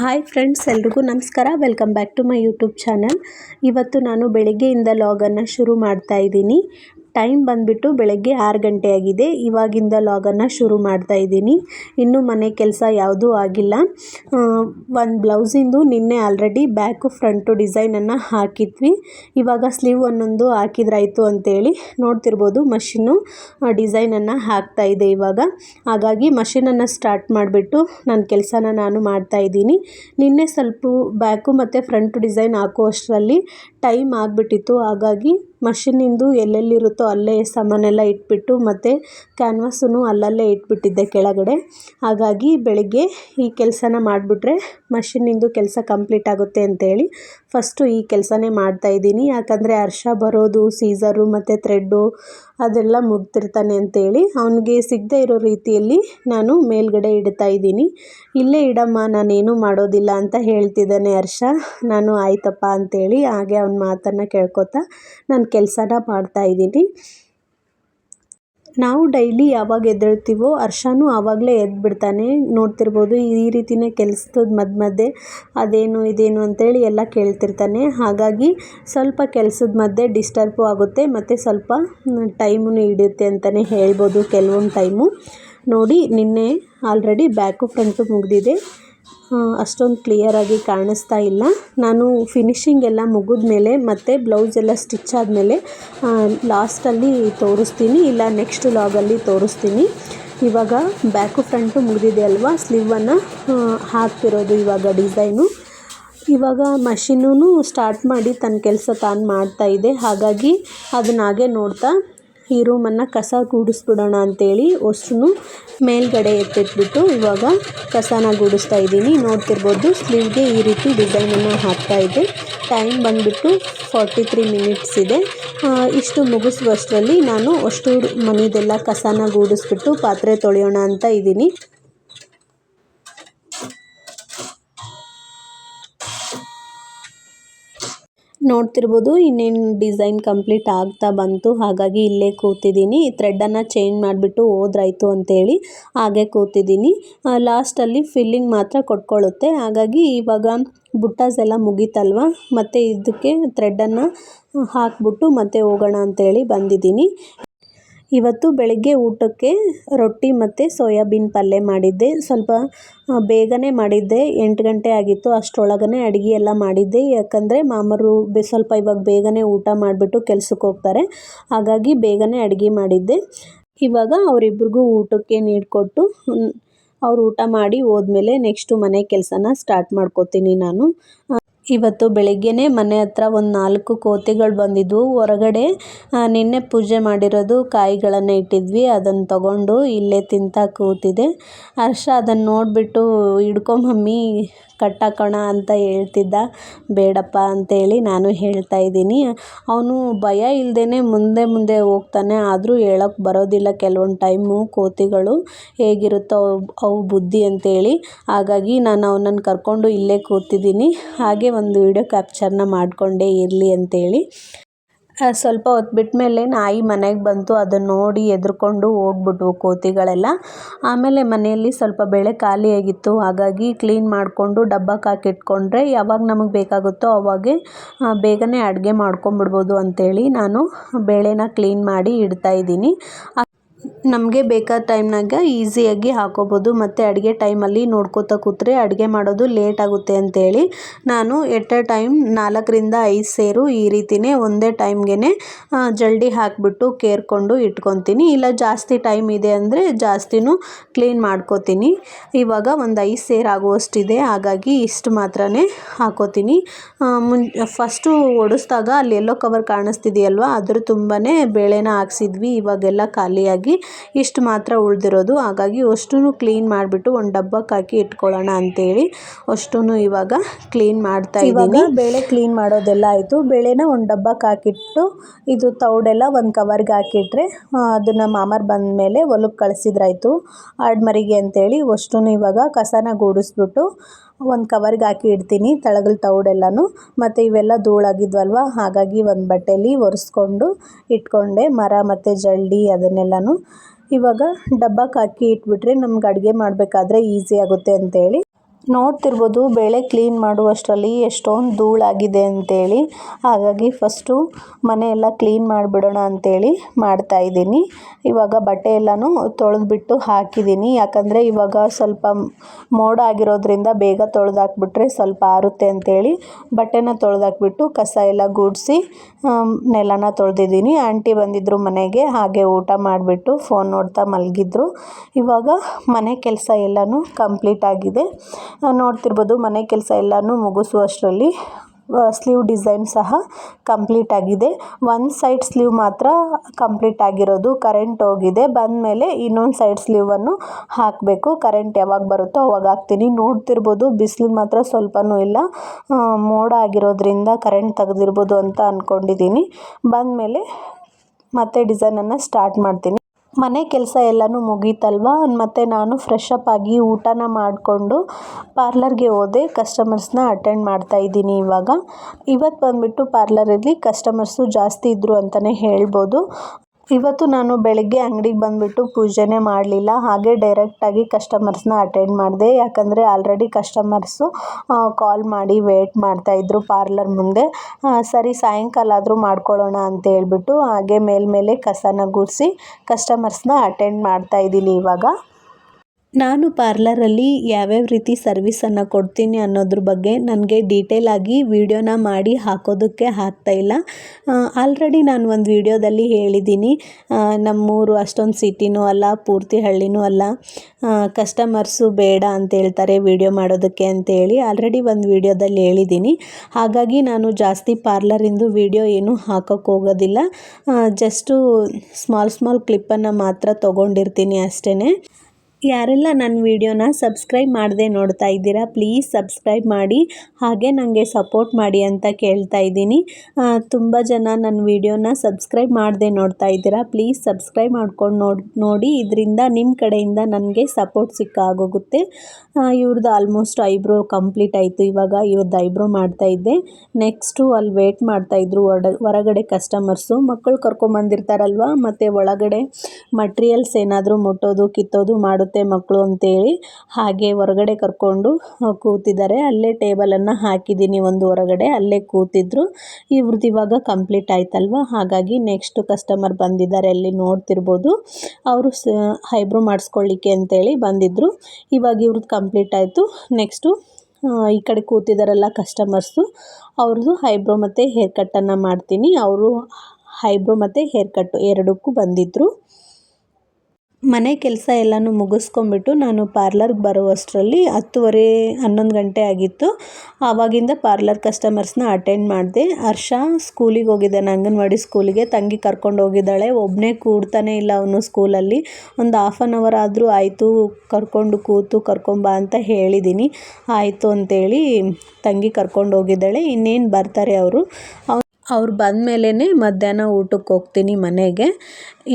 Hi friends, ಎಲ್ರಿಗೂ ನಮಸ್ಕಾರ. Welcome back to my YouTube channel. ಇವತ್ತು ನಾನು ಬೆಳಗ್ಗೆಯಿಂದ ಲಾಗನ್ನು ಶುರು ಮಾಡ್ತಾ ಇದ್ದೀನಿ. ಟೈಮ್ ಬಂದುಬಿಟ್ಟು ಬೆಳಗ್ಗೆ ಆರು ಗಂಟೆ ಆಗಿದೆ. ಇವಾಗಿಂದ ಲಾಗನ್ನು ಶುರು ಮಾಡ್ತಾ ಇದ್ದೀನಿ. ಇನ್ನೂ ಮನೆ ಕೆಲಸ ಯಾವುದೂ ಆಗಿಲ್ಲ. ಒಂದು ಬ್ಲೌಸಿಂದು ನಿನ್ನೆ ಆಲ್ರೆಡಿ ಬ್ಯಾಕು, ಫ್ರಂಟು ಡಿಸೈನನ್ನು ಹಾಕಿದ್ವಿ. ಇವಾಗ ಸ್ಲೀವ್ ಒಂದೊಂದು ಹಾಕಿದ್ರಾಯಿತು ಅಂತೇಳಿ ನೋಡ್ತಿರ್ಬೋದು. ಮಷಿನ್ನು ಡಿಸೈನನ್ನು ಹಾಕ್ತಾ ಇದೆ ಇವಾಗ. ಹಾಗಾಗಿ ಮಷಿನನ್ನು ಸ್ಟಾರ್ಟ್ ಮಾಡಿಬಿಟ್ಟು ನನ್ನ ಕೆಲಸನ ನಾನು ಮಾಡ್ತಾ ಇದ್ದೀನಿ. ನಿನ್ನೆ ಸ್ವಲ್ಪ ಬ್ಯಾಕು ಮತ್ತು ಫ್ರಂಟ್ ಡಿಸೈನ್ ಹಾಕುವಷ್ಟರಲ್ಲಿ ಟೈಮ್ ಆಗಿಬಿಟ್ಟಿತ್ತು. ಹಾಗಾಗಿ ಮಷಿನಿಂದು ಎಲ್ಲೆಲ್ಲಿರುತ್ತೋ ಅಲ್ಲೇ ಸಾಮಾನೆಲ್ಲ ಇಟ್ಬಿಟ್ಟು ಮತ್ತು ಕ್ಯಾನ್ವಾಸನ್ನು ಅಲ್ಲಲ್ಲೇ ಇಟ್ಬಿಟ್ಟಿದ್ದೆ ಕೆಳಗಡೆ. ಹಾಗಾಗಿ ಬೆಳಗ್ಗೆ ಈ ಕೆಲಸನ ಮಾಡಿಬಿಟ್ರೆ ಮಷೀನಿಂದು ಕೆಲಸ ಕಂಪ್ಲೀಟ್ ಆಗುತ್ತೆ ಅಂತೇಳಿ ಫಸ್ಟು ಈ ಕೆಲಸನೇ ಮಾಡ್ತಾಯಿದ್ದೀನಿ ಯಾಕಂದರೆ ಹರ್ಷ ಬರೋದು, ಸೀಸರು ಮತ್ತು ಥ್ರೆಡ್ಡು ಅದೆಲ್ಲ ಮುಗ್ದಿರ್ತಾನೆ ಅಂತೇಳಿ ಅವನಿಗೆ ಸಿಗದೇ ಇರೋ ರೀತಿಯಲ್ಲಿ ನಾನು ಮೇಲ್ಗಡೆ ಇಡ್ತಾ ಇದ್ದೀನಿ. ಇಲ್ಲೇ ಇಡಮ್ಮ, ನಾನೇನು ಮಾಡೋದಿಲ್ಲ ಅಂತ ಹೇಳ್ತಿದ್ದಾನೆ ಹರ್ಷ. ನಾನು ಆಯ್ತಪ್ಪ ಅಂತೇಳಿ ಹಾಗೆ ಅವನ ಮಾತನ್ನು ಕೇಳ್ಕೊತಾ ನಾನು ಕೆಲಸನ ಮಾಡ್ತಾಯಿದ್ದೀನಿ ನಾವು ಡೈಲಿ ಯಾವಾಗ ಎದ್ದೇಳ್ತೀವೋ ಹರ್ಷನೂ ಆವಾಗಲೇ ಎದ್ಬಿಡ್ತಾನೆ. ನೋಡ್ತಿರ್ಬೋದು ಈ ರೀತಿನೇ ಕೆಲಸದ ಮಧ್ಯ ಮಧ್ಯೆ ಅದೇನು ಇದೇನು ಅಂತೇಳಿ ಎಲ್ಲ ಕೇಳ್ತಿರ್ತಾನೆ. ಹಾಗಾಗಿ ಸ್ವಲ್ಪ ಕೆಲಸದ ಮಧ್ಯೆ ಡಿಸ್ಟರ್ಬು ಆಗುತ್ತೆ ಮತ್ತು ಸ್ವಲ್ಪ ಟೈಮೂ ಹಿಡಿಯುತ್ತೆ ಅಂತಲೇ ಹೇಳ್ಬೋದು ಕೆಲವೊಂದು ಟೈಮು. ನೋಡಿ ನಿನ್ನೆ ಆಲ್ರೆಡಿ ಬ್ಯಾಕು ಫ್ರಂಟು ಮುಗಿದಿದೆ. ಅಷ್ಟೊಂದು ಕ್ಲಿಯರಾಗಿ ಕಾಣಿಸ್ತಾ ಇಲ್ಲ. ನಾನು ಫಿನಿಷಿಂಗ್ ಎಲ್ಲ ಮುಗಿದ ಮೇಲೆ ಮತ್ತು ಬ್ಲೌಸ್ ಎಲ್ಲ ಸ್ಟಿಚ್ ಆದಮೇಲೆ ಲಾಸ್ಟಲ್ಲಿ ತೋರಿಸ್ತೀನಿ, ಇಲ್ಲ ನೆಕ್ಸ್ಟ್ ಲಾಗಲ್ಲಿ ತೋರಿಸ್ತೀನಿ. ಇವಾಗ ಬ್ಯಾಕು ಫ್ರಂಟು ಮುಗಿದಿದೆ ಅಲ್ವಾ ಸ್ಲೀವನ್ನು ಹಾಕ್ತಿರೋದು ಇವಾಗ ಡಿಸೈನು ಇವಾಗ ಮಷಿನೂ ಸ್ಟಾರ್ಟ್ ಮಾಡಿ ತನ್ನ ಕೆಲಸ ತಾನು ಮಾಡ್ತಾಯಿದೆ ಹಾಗಾಗಿ ಅದನ್ನ ಹಾಗೆ ನೋಡ್ತಾ ಈ ರೂಮನ್ನು ಕಸ ಗೂಡಿಸ್ಬಿಡೋಣ ಅಂತೇಳಿ ಅಷ್ಟೂ ಮೇಲ್ಗಡೆ ಎತ್ತಿಟ್ಬಿಟ್ಟು ಇವಾಗ ಕಸನ ಗುಡಿಸ್ತಾ ಇದ್ದೀನಿ. ನೋಡ್ತಿರ್ಬೋದು ಸ್ಲೀವ್ಗೆ ಈ ರೀತಿ ಡಿಸೈನನ್ನು ಹಾಕ್ತಾ ಇದೆ. ಟೈಮ್ ಬಂದುಬಿಟ್ಟು ಫಾರ್ಟಿ ತ್ರೀ ಮಿನಿಟ್ಸ್ ಇದೆ. ಇಷ್ಟು ಮುಗಿಸುವಷ್ಟರಲ್ಲಿ ನಾನು ಅಷ್ಟು ಮನೆಯದೆಲ್ಲ ಕಸನ ಗೂಡಿಸ್ಬಿಟ್ಟು ಪಾತ್ರೆ ತೊಳೆಯೋಣ ಅಂತ ಇದ್ದೀನಿ. ನೋಡ್ತಿರ್ಬೋದು, ಇನ್ನೇನು ಡಿಸೈನ್ ಕಂಪ್ಲೀಟ್ ಆಗ್ತಾ ಬಂತು. ಹಾಗಾಗಿ ಇಲ್ಲೇ ಕೂತಿದ್ದೀನಿ. ಥ್ರೆಡ್ಡನ್ನು ಚೇಂಜ್ ಮಾಡಿಬಿಟ್ಟು ಹೋದ್ರಾಯ್ತು ಅಂತೇಳಿ ಹಾಗೆ ಕೂತಿದ್ದೀನಿ. ಲಾಸ್ಟಲ್ಲಿ ಫಿಲ್ಲಿಂಗ್ ಮಾತ್ರ ಕೊಟ್ಕೊಳ್ಳುತ್ತೆ ಹಾಗಾಗಿ ಇವಾಗ ಬುಟ್ಟಾಸ್ ಎಲ್ಲ ಮುಗೀತಲ್ವ? ಮತ್ತು ಇದಕ್ಕೆ ಥ್ರೆಡ್ಡನ್ನು ಹಾಕ್ಬಿಟ್ಟು ಮತ್ತೆ ಹೋಗೋಣ ಅಂತೇಳಿ ಬಂದಿದ್ದೀನಿ. ಇವತ್ತು ಬೆಳಗ್ಗೆ ಊಟಕ್ಕೆ ರೊಟ್ಟಿ ಮತ್ತು ಸೋಯಾಬೀನ್ ಪಲ್ಯ ಮಾಡಿದ್ದೆ. ಸ್ವಲ್ಪ ಬೇಗನೆ ಮಾಡಿದ್ದೆ. ಎಂಟು ಗಂಟೆ ಆಗಿತ್ತು. ಅಷ್ಟರೊಳಗನೆ ಅಡುಗೆ ಎಲ್ಲ ಮಾಡಿದ್ದೆ. ಯಾಕಂದರೆ ಮಾಮರು ಬೆ, ಸ್ವಲ್ಪ ಇವಾಗ ಬೇಗನೆ ಊಟ ಮಾಡಿಬಿಟ್ಟು ಕೆಲ್ಸಕ್ಕೆ ಹೋಗ್ತಾರೆ. ಹಾಗಾಗಿ ಬೇಗನೆ ಅಡುಗೆ ಮಾಡಿದ್ದೆ. ಇವಾಗ ಅವರಿಬ್ರಿಗೂ ಊಟಕ್ಕೆ ನೀಡಿಕೊಟ್ಟು ಅವ್ರು ಊಟ ಮಾಡಿ ಹೋದ್ಮೇಲೆ ನೆಕ್ಸ್ಟು ಮನೆ ಕೆಲಸನ ಸ್ಟಾರ್ಟ್ ಮಾಡ್ಕೋತೀನಿ ನಾನು. ಇವತ್ತು ಬೆಳಗ್ಗೆನೇ ಮನೆ ಹತ್ರ ಒಂದು ನಾಲ್ಕು ಕೋತಿಗಳು ಬಂದಿದ್ವು. ಹೊರಗಡೆ ನಿನ್ನೆ ಪೂಜೆ ಮಾಡಿರೋದು ಕಾಯಿಗಳನ್ನು ಇಟ್ಟಿದ್ವಿ. ಅದನ್ನು ತಗೊಂಡು ಇಲ್ಲೇ ತಿಂತಾ ಕೂತಿದೆ. ಹರ್ಷ ಅದನ್ನು ನೋಡಿಬಿಟ್ಟು ಹಿಡ್ಕೊ ಮಮ್ಮಿ, ಕಟ್ಟಾಕೋಣ ಅಂತ ಹೇಳ್ತಿದ್ದ. ಬೇಡಪ್ಪ ಅಂತೇಳಿ ನಾನು ಹೇಳ್ತಾ ಇದ್ದೀನಿ. ಅವನು ಭಯ ಇಲ್ಲದೇ ಮುಂದೆ ಮುಂದೆ ಹೋಗ್ತಾನೆ. ಆದರೂ ಹೇಳೋಕ್ಕೆ ಬರೋದಿಲ್ಲ ಕೆಲವೊಂದು ಟೈಮು ಕೋತಿಗಳು ಹೇಗಿರುತ್ತೋ ಅವು ಬುದ್ಧಿ ಅಂತೇಳಿ. ಹಾಗಾಗಿ ನಾನು ಅವನನ್ನು ಕರ್ಕೊಂಡು ಇಲ್ಲೇ ಕೂತಿದ್ದೀನಿ. ಹಾಗೆ ಒಂದು ವಿಡಿಯೋ ಕ್ಯಾಪ್ಚರ್ನ ಮಾಡಿಕೊಂಡೇ ಇರಲಿ ಅಂತೇಳಿ. ಸ್ವಲ್ಪ ಹೊತ್ತು ಬಿಟ್ಟ ಮೇಲೆ ನಾಯಿ ಮನೆಗೆ ಬಂತು ಅದನ್ನು ನೋಡಿ ಎದ್ರುಕೊಂಡು ಹೋಗ್ಬಿಟ್ವು ಕೋತಿಗಳೆಲ್ಲ. ಆಮೇಲೆ ಮನೆಯಲ್ಲಿ ಸ್ವಲ್ಪ ಬೇಳೆ ಖಾಲಿಯಾಗಿತ್ತು ಹಾಗಾಗಿ ಕ್ಲೀನ್ ಮಾಡಿಕೊಂಡು ಡಬ್ಬಕ್ಕೆ ಹಾಕಿಟ್ಕೊಂಡ್ರೆ ಯಾವಾಗ ನಮಗೆ ಬೇಕಾಗುತ್ತೋ ಅವಾಗೆ ಬೇಗನೆ ಅಡುಗೆ ಮಾಡ್ಕೊಂಬಿಡ್ಬೋದು ಅಂಥೇಳಿ ನಾನು ಬೇಳೆನ ಕ್ಲೀನ್ ಮಾಡಿ ಇಡ್ತಾಯಿದ್ದೀನಿ ನಮಗೆ ಬೇಕಾದ ಟೈಮ್ನಾಗ ಈಸಿಯಾಗಿ ಹಾಕೋಬೋದು. ಮತ್ತು ಅಡುಗೆ ಟೈಮಲ್ಲಿ ನೋಡ್ಕೋತಾ ಕೂತ್ರೆ ಅಡುಗೆ ಮಾಡೋದು ಲೇಟ್ ಆಗುತ್ತೆ ಅಂತೇಳಿ ನಾನು ಎಟ್ ಎ ಟೈಮ್ ನಾಲ್ಕರಿಂದ ಐದು ಸೇರು ಈ ರೀತಿಯೇ ಒಂದೇ ಟೈಮ್ಗೆ ಜಲ್ಡಿ ಹಾಕಿಬಿಟ್ಟು ಕೇರ್ಕೊಂಡು ಇಟ್ಕೊತೀನಿ. ಇಲ್ಲ, ಜಾಸ್ತಿ ಟೈಮ್ ಇದೆ ಅಂದರೆ ಜಾಸ್ತಿನೂ ಕ್ಲೀನ್ ಮಾಡ್ಕೋತೀನಿ. ಇವಾಗ ಒಂದು ಐದು ಸೇರು ಆಗುವಷ್ಟಿದೆ. ಹಾಗಾಗಿ ಇಷ್ಟು ಮಾತ್ರನೇ ಹಾಕೋತೀನಿ. ಮುಂ ಫಸ್ಟು ಒಡಿಸ್ದಾಗ ಅಲ್ಲಿ ಎಲ್ಲೋ ಕವರ್ ಕಾಣಿಸ್ತಿದೆಯಲ್ವ? ಅದ್ರ ತುಂಬಾ ಬೇಳೆನ ಹಾಕ್ಸಿದ್ವಿ. ಇವಾಗೆಲ್ಲ ಖಾಲಿಯಾಗಿ ಇಷ್ಟು ಮಾತ್ರ ಉಳಿದಿರೋದು. ಹಾಗಾಗಿ ಅಷ್ಟೂ ಕ್ಲೀನ್ ಮಾಡಿಬಿಟ್ಟು ಒಂದು ಡಬ್ಬಕ್ಕೆ ಹಾಕಿ ಇಟ್ಕೊಳ್ಳೋಣ ಅಂತೇಳಿ ಅಷ್ಟೂ ಇವಾಗ ಕ್ಲೀನ್ ಮಾಡ್ತಾ ಇವಾಗ ಬೇಳೆ ಕ್ಲೀನ್ ಮಾಡೋದೆಲ್ಲ ಆಯಿತು. ಬೇಳೆನ ಒಂದು ಡಬ್ಬಕ್ಕೆ ಹಾಕಿಟ್ಟು ಇದು ತೌಡೆಲ್ಲ ಒಂದು ಕವರ್ಗೆ ಹಾಕಿಟ್ರೆ ಅದನ್ನು ಮಾಮರ್ ಬಂದ ಮೇಲೆ ಹೊಲಕ್ಕೆ ಕಳಿಸಿದ್ರಾಯ್ತು ಆಡ್ಮರಿಗೆ ಅಂತೇಳಿ ಅಷ್ಟೂ ಇವಾಗ ಕಸನ ಗೂಡಿಸ್ಬಿಟ್ಟು ಒಂದು ಕವರ್ಗೆ ಹಾಕಿ ಇಡ್ತೀನಿ, ತಳಗಲ್ ತೌಡೆಲ್ಲನೂ ಮತ್ತು ಇವೆಲ್ಲ ಧೂಳಾಗಿದ್ವಲ್ವ? ಹಾಗಾಗಿ ಒಂದು ಬಟ್ಟೆಯಲ್ಲಿ ಒರೆಸ್ಕೊಂಡು ಇಟ್ಕೊಂಡೆ, ಮರ ಮತ್ತು ಜಲ್ಡಿ ಅದನ್ನೆಲ್ಲನೂ. ಇವಾಗ ಡಬ್ಬಕ್ಕೆ ಹಾಕಿ ಇಟ್ಬಿಟ್ರೆ ನಮ್ಗೆ ಅಡುಗೆ ಮಾಡಬೇಕಾದ್ರೆ ಈಸಿ ಆಗುತ್ತೆ ಅಂತೇಳಿ. ನೋಡ್ತಿರ್ಬೋದು, ಬೇಳೆ ಕ್ಲೀನ್ ಮಾಡುವಷ್ಟರಲ್ಲಿ ಎಷ್ಟೊಂದು ಧೂಳಾಗಿದೆ ಅಂತೇಳಿ. ಹಾಗಾಗಿ ಫಸ್ಟು ಮನೆ ಎಲ್ಲ ಕ್ಲೀನ್ ಮಾಡಿಬಿಡೋಣ ಮಾಡ್ತಾ ಇದ್ದೀನಿ. ಇವಾಗ ಬಟ್ಟೆ ಎಲ್ಲನೂ ತೊಳೆದ್ಬಿಟ್ಟು ಹಾಕಿದ್ದೀನಿ. ಯಾಕಂದರೆ ಇವಾಗ ಸ್ವಲ್ಪ ಮೋಡ ಆಗಿರೋದ್ರಿಂದ ಬೇಗ ತೊಳೆದಾಕ್ಬಿಟ್ರೆ ಸ್ವಲ್ಪ ಆರುತ್ತೆ ಅಂತೇಳಿ ಬಟ್ಟೆನ ತೊಳೆದಾಕ್ಬಿಟ್ಟು ಕಸ ಎಲ್ಲ ಗುಡಿಸಿ ನೆಲನ ತೊಳೆದಿದ್ದೀನಿ. ಆಂಟಿ ಬಂದಿದ್ದರು ಮನೆಗೆ, ಹಾಗೆ ಊಟ ಮಾಡಿಬಿಟ್ಟು ಫೋನ್ ನೋಡ್ತಾ ಮಲಗಿದ್ರು. ಇವಾಗ ಮನೆ ಕೆಲಸ ಎಲ್ಲನೂ ಕಂಪ್ಲೀಟ್ ಆಗಿದೆ. ನೋಡ್ತಿರ್ಬೋದು ಮನೆ ಕೆಲಸ ಎಲ್ಲನೂ ಮುಗಿಸುವಷ್ಟರಲ್ಲಿ ಸ್ಲೀವ್ ಡಿಸೈನ್ ಸಹ ಕಂಪ್ಲೀಟ್ ಆಗಿದೆ. ಒಂದು ಸೈಡ್ ಸ್ಲೀವ್ ಮಾತ್ರ ಕಂಪ್ಲೀಟ್ ಆಗಿರೋದು, ಕರೆಂಟ್ ಹೋಗಿದೆ. ಬಂದಮೇಲೆ ಇನ್ನೊಂದು ಸೈಡ್ ಸ್ಲೀವನ್ನು ಹಾಕಬೇಕು. ಕರೆಂಟ್ ಯಾವಾಗ ಬರುತ್ತೋ ಅವಾಗ ಹಾಕ್ತೀನಿ. ನೋಡ್ತಿರ್ಬೋದು, ಬಿಸಿಲು ಮಾತ್ರ ಸ್ವಲ್ಪನೂ ಇಲ್ಲ. ಮೋಡ ಆಗಿರೋದ್ರಿಂದ ಕರೆಂಟ್ ತೆಗೆದಿರ್ಬೋದು ಅಂತ ಅಂದ್ಕೊಂಡಿದ್ದೀನಿ ಬಂದಮೇಲೆ ಮತ್ತೆ ಡಿಸೈನನ್ನು ಸ್ಟಾರ್ಟ್ ಮಾಡ್ತೀನಿ. ಮನೆ ಕೆಲಸ ಎಲ್ಲನೂ ಮುಗೀತಲ್ವ? ಮತ್ತು ನಾನು ಫ್ರೆಶ್ ಅಪ್ ಆಗಿ ಊಟನ ಮಾಡಿಕೊಂಡು ಪಾರ್ಲರ್ಗೆ ಹೋದೆ. ಕಸ್ಟಮರ್ಸ್ನ ಅಟೆಂಡ್ ಮಾಡ್ತಾ ಇದ್ದೀನಿ ಇವಾಗ. ಇವತ್ತು ಬಂದುಬಿಟ್ಟು ಪಾರ್ಲರಲ್ಲಿ ಕಸ್ಟಮರ್ಸು ಜಾಸ್ತಿ ಇದ್ದರು ಅಂತಲೇ ಹೇಳ್ಬೋದು. ಇವತ್ತು ನಾನು ಬೆಳಗ್ಗೆ ಅಂಗಡಿಗೆ ಬಂದುಬಿಟ್ಟು ಪೂಜೆನೇ ಮಾಡಲಿಲ್ಲ. ಹಾಗೆ ಡೈರೆಕ್ಟಾಗಿ ಕಸ್ಟಮರ್ಸ್ನ ಅಟೆಂಡ್ ಮಾಡಿದೆ. ಯಾಕಂದರೆ ಆಲ್ರೆಡಿ ಕಸ್ಟಮರ್ಸು ಕಾಲ್ ಮಾಡಿ ವೇಟ್ ಮಾಡ್ತಾಯಿದ್ರು ಪಾರ್ಲರ್ ಮುಂದೆ. ಸರಿ, ಸಾಯಂಕಾಲ ಆದರೂ ಮಾಡ್ಕೊಳ್ಳೋಣ ಅಂತ ಹೇಳ್ಬಿಟ್ಟು ಹಾಗೆ ಮೇಲ್ಮೇಲೆ ಕಸನ ಗುಡಿಸಿ ಕಸ್ಟಮರ್ಸ್ನ ಅಟೆಂಡ್ ಮಾಡ್ತಾ ಇದ್ದೀನಿ ಇವಾಗ. ನಾನು ಪಾರ್ಲರಲ್ಲಿ ಯಾವ್ಯಾವ ರೀತಿ ಸರ್ವಿಸನ್ನು ಕೊಡ್ತೀನಿ ಅನ್ನೋದ್ರ ಬಗ್ಗೆ ನನಗೆ ಡೀಟೇಲಾಗಿ ವೀಡಿಯೋನ ಮಾಡಿ ಹಾಕೋದಕ್ಕೆ ಆಗ್ತಾಯಿಲ್ಲ ಆಲ್ರೆಡಿ ನಾನು ಒಂದು ವಿಡಿಯೋದಲ್ಲಿ ಹೇಳಿದ್ದೀನಿ ನಮ್ಮೂರು ಅಷ್ಟೊಂದು ಸಿಟಿನೂ ಅಲ್ಲ, ಪೂರ್ತಿ ಹಳ್ಳಿನೂ ಅಲ್ಲ. ಕಸ್ಟಮರ್ಸು ಬೇಡ ಅಂತ ಹೇಳ್ತಾರೆ ವಿಡಿಯೋ ಮಾಡೋದಕ್ಕೆ ಅಂತೇಳಿ ಆಲ್ರೆಡಿ ಒಂದು ವಿಡಿಯೋದಲ್ಲಿ ಹೇಳಿದ್ದೀನಿ ಹಾಗಾಗಿ ನಾನು ಜಾಸ್ತಿ ಪಾರ್ಲರಿಂದು ವಿಡಿಯೋ ಏನೂ ಹಾಕೋಕ್ಕೆ ಹೋಗೋದಿಲ್ಲ. ಜಸ್ಟು ಸ್ಮಾಲ್ ಸ್ಮಾಲ್ ಕ್ಲಿಪ್ಪನ್ನು ಮಾತ್ರ ತೊಗೊಂಡಿರ್ತೀನಿ ಅಷ್ಟೇ ಯಾರೆಲ್ಲ ನನ್ನ ವಿಡಿಯೋನ ಸಬ್ಸ್ಕ್ರೈಬ್ ಮಾಡದೆ ನೋಡ್ತಾ ಇದ್ದೀರಾ ಪ್ಲೀಸ್ ಸಬ್ಸ್ಕ್ರೈಬ್ ಮಾಡಿ, ಹಾಗೆ ನನಗೆ ಸಪೋರ್ಟ್ ಮಾಡಿ ಅಂತ ಕೇಳ್ತಾ ಇದ್ದೀನಿ. ತುಂಬ ಜನ ನನ್ನ ವಿಡಿಯೋನ ಸಬ್ಸ್ಕ್ರೈಬ್ ಮಾಡದೆ ನೋಡ್ತಾ ಇದ್ದೀರಾ ಪ್ಲೀಸ್ ಸಬ್ಸ್ಕ್ರೈಬ್ ಮಾಡ್ಕೊಂಡು ನೋಡಿ ನೋಡಿ, ಇದರಿಂದ ನಿಮ್ಮ ಕಡೆಯಿಂದ ನನಗೆ ಸಪೋರ್ಟ್ ಸಿಕ್ಕಾಗೋಗುತ್ತೆ. ಇವ್ರದ್ದು ಆಲ್ಮೋಸ್ಟ್ ಐಬ್ರೋ ಕಂಪ್ಲೀಟ್ ಆಯಿತು. ಇವಾಗ ಇವ್ರದ್ದು ಐಬ್ರೋ ಮಾಡ್ತಾ ಇದ್ದೆ. ನೆಕ್ಸ್ಟು ಅಲ್ಲಿ ವೇಟ್ ಮಾಡ್ತಾಯಿದ್ರು ಹೊಡ ಹೊರಗಡೆ ಕಸ್ಟಮರ್ಸು ಮಕ್ಕಳು ಕರ್ಕೊಂಬಂದಿರ್ತಾರಲ್ವ ಮತ್ತು ಒಳಗಡೆ ಮಟ್ರಿಯಲ್ಸ್ ಏನಾದರೂ ಮುಟ್ಟೋದು, ಕಿತ್ತೋದು ಮಾಡುತ್ತೆ ಮಕ್ಕಳು ಅಂತೇಳಿ ಹಾಗೆ ಹೊರಗಡೆ ಕರ್ಕೊಂಡು ಕೂತಿದ್ದಾರೆ. ಅಲ್ಲೇ ಟೇಬಲನ್ನು ಹಾಕಿದ್ದೀನಿ ಒಂದು ಹೊರಗಡೆ. ಅಲ್ಲೇ ಕೂತಿದ್ರು. ಇವ್ರದ್ದು ಇವಾಗ ಕಂಪ್ಲೀಟ್ ಆಯ್ತಲ್ವ? ಹಾಗಾಗಿ ನೆಕ್ಸ್ಟ್ ಕಸ್ಟಮರ್ ಬಂದಿದ್ದಾರೆ ಅಲ್ಲಿ ನೋಡ್ತಿರ್ಬೋದು. ಅವರು ಸ ಐಬ್ರೋ ಮಾಡಿಸ್ಕೊಳ್ಳಿಕ್ಕೆ ಅಂತೇಳಿ ಬಂದಿದ್ದರು ಇವಾಗ ಇವ್ರದ್ದು ಕಂಪ್ಲೀಟ್ ಆಯಿತು. ನೆಕ್ಸ್ಟು ಈ ಕಡೆ ಕೂತಿದ್ದಾರಲ್ಲ ಕಸ್ಟಮರ್ಸು ಅವ್ರದ್ದು ಐಬ್ರೋ ಮತ್ತು ಹೇರ್ ಕಟ್ಟನ್ನು ಮಾಡ್ತೀನಿ. ಅವರು ಹೈಬ್ರೋ ಮತ್ತು ಹೇರ್ ಕಟ್ಟು ಎರಡಕ್ಕೂ ಬಂದಿದ್ದರು ಮನೆ ಕೆಲಸ ಎಲ್ಲನೂ ಮುಗಿಸ್ಕೊಂಬಿಟ್ಟು ನಾನು ಪಾರ್ಲರ್ಗೆ ಬರುವಷ್ಟರಲ್ಲಿ ಹತ್ತುವರೆ, ಹನ್ನೊಂದು ಗಂಟೆ ಆಗಿತ್ತು. ಆವಾಗಿಂದ ಪಾರ್ಲರ್ ಕಸ್ಟಮರ್ಸ್ನ ಅಟೆಂಡ್ ಮಾಡಿದೆ. ಹರ್ಷ ಸ್ಕೂಲಿಗೆ ಹೋಗಿದ್ದಾನೆ, ಅಂಗನವಾಡಿ ಸ್ಕೂಲಿಗೆ. ತಂಗಿ ಕರ್ಕೊಂಡು ಹೋಗಿದ್ದಾಳೆ. ಒಬ್ಬನೇ ಕೂಡ್ತಾನೆ ಇಲ್ಲ ಅವನು ಸ್ಕೂಲಲ್ಲಿ. ಒಂದು ಹಾಫ್ ಆನ್ ಅವರ್ ಆದರೂ ಆಯಿತು, ಕರ್ಕೊಂಡು ಕೂತು ಕರ್ಕೊಂಬಾ ಅಂತ ಹೇಳಿದ್ದೀನಿ. ಆಯಿತು ಅಂತೇಳಿ ತಂಗಿ ಕರ್ಕೊಂಡು ಹೋಗಿದ್ದಾಳೆ. ಇನ್ನೇನು ಬರ್ತಾರೆ ಅವರು? ಅವ್ರು ಬಂದ ಮೇಲೇ ಮಧ್ಯಾಹ್ನ ಊಟಕ್ಕೆ ಹೋಗ್ತೀನಿ ಮನೆಗೆ.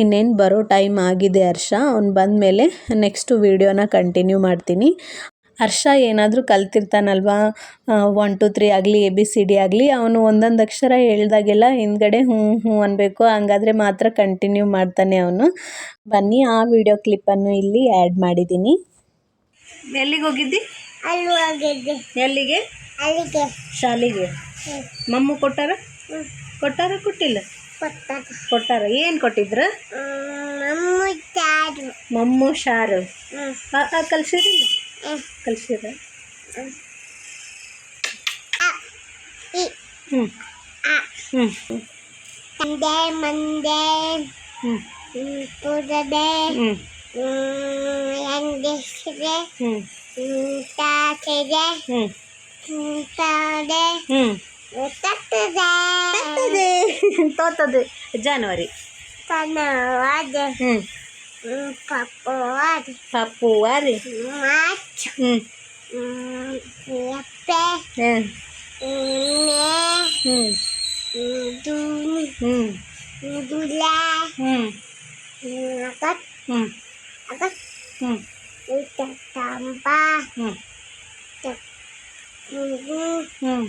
ಇನ್ನೇನು ಬರೋ ಟೈಮ್ ಆಗಿದೆ ಹರ್ಷ. ಅವ್ನು ಬಂದ ಮೇಲೆ ನೆಕ್ಸ್ಟು ವೀಡಿಯೋನ ಕಂಟಿನ್ಯೂ ಮಾಡ್ತೀನಿ. ಹರ್ಷ ಏನಾದರೂ ಕಲ್ತಿರ್ತಾನಲ್ವಾ? ಒನ್ ಟು ತ್ರೀ ಆಗಲಿ ಎ ಬಿ ಸಿ ಡಿ ಆಗಲಿ ಅವನು ಒಂದೊಂದು ಅಕ್ಷರ ಹೇಳಿದಾಗೆಲ್ಲ ಹಿಂದ್ಗಡೆ ಹ್ಞೂ ಹ್ಞೂ ಅನ್ನಬೇಕು ಹಂಗಾದರೆ ಮಾತ್ರ ಕಂಟಿನ್ಯೂ ಮಾಡ್ತಾನೆ ಅವನು. ಬನ್ನಿ ಆ ವಿಡಿಯೋ ಕ್ಲಿಪ್ಪನ್ನು ಇಲ್ಲಿ ಆ್ಯಡ್ ಮಾಡಿದ್ದೀನಿ. ಎಲ್ಲಿಗೆ ಹೋಗಿದ್ದಿ? ಎಲ್ಲಿಗೆ? ಶಾಲೆಗೆ. ಮಮ್ಮು ಕೊಟ್ಟಾರ? ಕೊಟ್ಟಾರ ಕೊಟ್ಟಿಲ್ಲ? ಕೊಟ್ಟಾರ. ಏನು ಕೊಟ್ಟಿದ್ರು? ಮಮ್ಮು ಶಾರು. ಕಲ್ಸಿರಿಲ್ಲ ಕಲ್ಸಿರ ಹ್ಞೂ ಹ್ಞೂ ಮಂದೆ ಮಂದೆ ಹ್ಞೂ ಪುರದೆ ಎಂದಿಸಿದೆ ತಾಡೆ ಹ್ಞೂ ತಟ್ಟದೆ ತೋತದೆ ತೋತದು ಜಾನ್ವರಿ ತನವಾದ ಹ್ಞೂ ಪಪ್ಪವಾದ ಪಪ್ಪು ವಾರಿ ಮಾಚ್ ಹ್ಞೂ ಎಪ್ಪೆ ಹ್ಞೂ